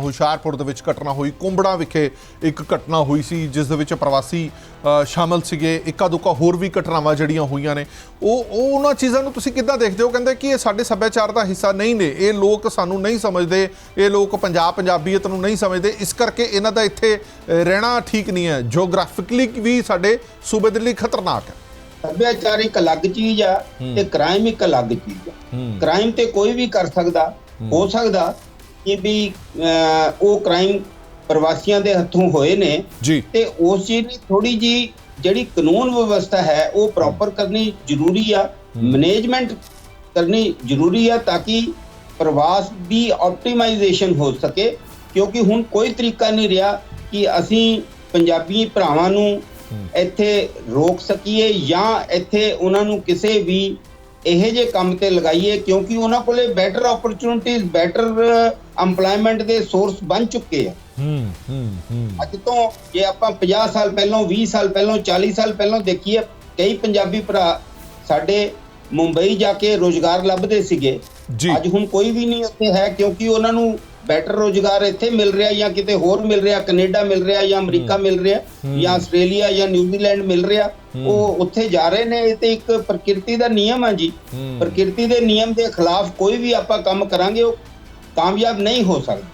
ਹੁਸ਼ਿਆਰਪੁਰ ਦੇ ਵਿੱਚ ਘਟਨਾ ਹੋਈ। ਕੁੰਬੜਾ ਵਿਖੇ ਇੱਕ ਘਟਨਾ ਹੋਈ ਸੀ ਜਿਸ ਦੇ ਵਿੱਚ ਪ੍ਰਵਾਸੀ ਸ਼ਾਮਲ ਸੀਗੇ। ਇੱਕਾ ਦੁੱਕਾ ਹੋਰ ਵੀ ਘਟਨਾਵਾਂ ਜਿਹੜੀਆਂ ਹੋਈਆਂ ਨੇ। ਉਹ ਉਹ ਉਹਨਾਂ ਚੀਜ਼ਾਂ ਨੂੰ ਤੁਸੀਂ ਕਿੱਦਾਂ ਦੇਖਦੇ ਹੋ? ਕਹਿੰਦੇ ਕਿ ਇਹ ਸਾਡੇ ਸੱਭਿਆਚਾਰ ਦਾ ਹਿੱਸਾ ਨਹੀਂ ਨੇ। ਇਹ ਲੋਕ ਸਾਨੂੰ ਨਹੀਂ ਸਮਝਦੇ। ਇਹ ਲੋਕ ਪੰਜਾਬ ਪੰਜਾਬੀਅਤ ਨੂੰ ਨਹੀਂ ਸਮਝਦੇ। ਇਸ ਕਰਕੇ ਇਹਨਾਂ ਦਾ ਇੱਥੇ ਰਹਿਣਾ ਠੀਕ ਨਹੀਂ ਹੈ। ਜੀਓਗ੍ਰਾਫਿਕਲੀ ਵੀ ਸਾਡੇ ਸੂਬੇ ਦੇ ਲਈ ਖਤਰਨਾਕ ਹੈ। ਸੱਭਿਆਚਾਰ ਇੱਕ ਅਲੱਗ ਚੀਜ਼ ਆ ਤੇ ਕ੍ਰਾਈਮ ਇੱਕ ਅਲੱਗ ਚੀਜ਼ ਆ। ਕ੍ਰਾਈਮ ਤੇ ਕੋਈ ਵੀ ਕਰ ਸਕਦਾ ਹੋ ਸਕਦਾ ਕਿ ਵੀ ਉਹ ਕ੍ਰਾਈਮ ਪ੍ਰਵਾਸੀਆਂ ਦੇ ਹੱਥੋਂ ਹੋਏ ਨੇ। ਤੇ ਉਸ ਚੀਜ਼ ਦੀ ਥੋੜੀ ਜੀ ਜਿਹੜੀ ਕਾਨੂੰਨ ਵਿਵਸਥਾ ਹੈ ਉਹ ਪ੍ਰੋਪਰ ਕਰਨੀ ਜ਼ਰੂਰੀ ਆ। ਮੈਨੇਜਮੈਂਟ ਕਰਨੀ ਜ਼ਰੂਰੀ ਆ ਤਾਂ ਕਿ ਪ੍ਰਵਾਸ ਦੀ ਆਪਟੀਮਾਈਜੇਸ਼ਨ ਹੋ ਸਕੇ। ਕਿਉਂਕਿ ਹੁਣ ਕੋਈ ਤਰੀਕਾ ਨਹੀਂ ਰਿਹਾ ਕਿ ਅਸੀਂ ਪੰਜਾਬੀ ਭਰਾਵਾਂ ਨੂੰ ਇੱਥੇ ਰੋਕ ਸਕੀਏ ਜਾਂ ਇੱਥੇ ਉਹਨਾਂ ਨੂੰ ਕਿਸੇ ਵੀ ਇਹੋ ਜਿਹੇ ਕੰਮ ਤੇ ਲਗਾਈਏ ਕਿਉਂਕਿ ਉਹਨਾਂ ਕੋਲੇ ਬੈਟਰ ਓਪਰਚੁਨਿਟੀਜ਼ ਬੈਟਰ EMPLOYMENT ਦੇ ਸੋਰਸ ਬਣ ਚੁੱਕੇ ਆ। ਹੂੰ ਹੂੰ ਹੂੰ। ਅੱਜ ਤੋਂ ਜੇ ਆਪਾਂ 50 ਸਾਲ ਪਹਿਲਾਂ 20 ਸਾਲ ਪਹਿਲਾਂ 40 ਸਾਲ ਪਹਿਲਾਂ ਦੇਖੀਏ ਕਈ ਪੰਜਾਬੀ ਭਰਾ ਸਾਡੇ ਮੁੰਬਈ ਜਾ ਕੇ ਰੋਜ਼ਗਾਰ ਲੱਭਦੇ ਸੀਗੇ। ਜੀ। ਅੱਜ ਹੁਣ ਕੋਈ ਵੀ ਨਹੀਂ ਉੱਥੇ ਹੈ ਕਿਉਂਕਿ ਉਹਨਾਂ ਨੂੰ ਬੈਟਰ ਰੋਜ਼ਗਾਰ ਇੱਥੇ ਮਿਲ ਰਿਹਾ ਜਾਂ ਕਿਤੇ ਹੋਰ ਮਿਲ ਰਿਹਾ ਕੈਨੇਡਾ ਮਿਲ ਰਿਹਾ ਜਾਂ ਅਮਰੀਕਾ ਮਿਲ ਰਿਹਾ ਜਾਂ ਆਸਟ੍ਰੇਲੀਆ ਜਾਂ ਨਿਊਜ਼ੀਲੈਂਡ ਮਿਲ ਰਿਹਾ ਉਹ ਉੱਥੇ ਜਾ ਰਹੇ ਨੇ ਇਹ ਤੇ ਇੱਕ ਪ੍ਰਕਿਰਤੀ ਦਾ ਨਿਯਮ ਆ ਜੀ। ਪ੍ਰਕਿਰਤੀ ਦੇ ਨਿਯਮ ਦੇ ਖਿਲਾਫ ਕੋਈ ਵੀ ਆਪਾਂ ਕੰਮ ਕਰਾਂਗੇ ਉਹ ਕਾਮਯਾਬ ਨਹੀਂ ਹੋ ਸਕਦਾ।